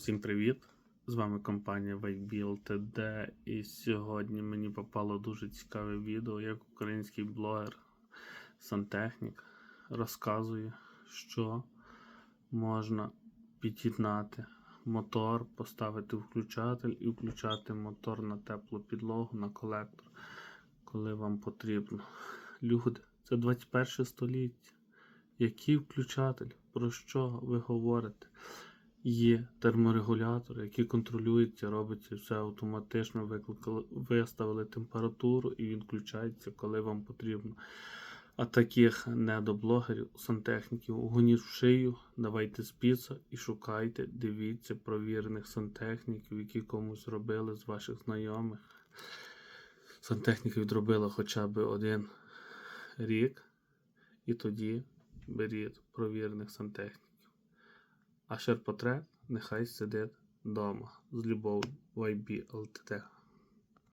Всім привіт! З вами компанія Ltd. І сьогодні мені попало дуже цікаве відео, як український блогер Сантехнік розказує, що можна під'єднати мотор, поставити включатель і включати мотор на теплу підлогу, на колектор, коли вам потрібно. Люди, це 21 століття. Який включатель? Про що ви говорите? Є терморегулятор, який контролюється, робиться все автоматично. Викликали, виставили температуру і він включається, коли вам потрібно. А таких недоблогерів, сантехніків, гоніть в шию, давайте спіца і шукайте, дивіться провірених сантехніків, які комусь робили з ваших знайомих. Сантехніка відробила хоча б один рік, і тоді беріть провірених сантехніків. А ширпотреб нехай сидить вдома з любов'ю YB LTD.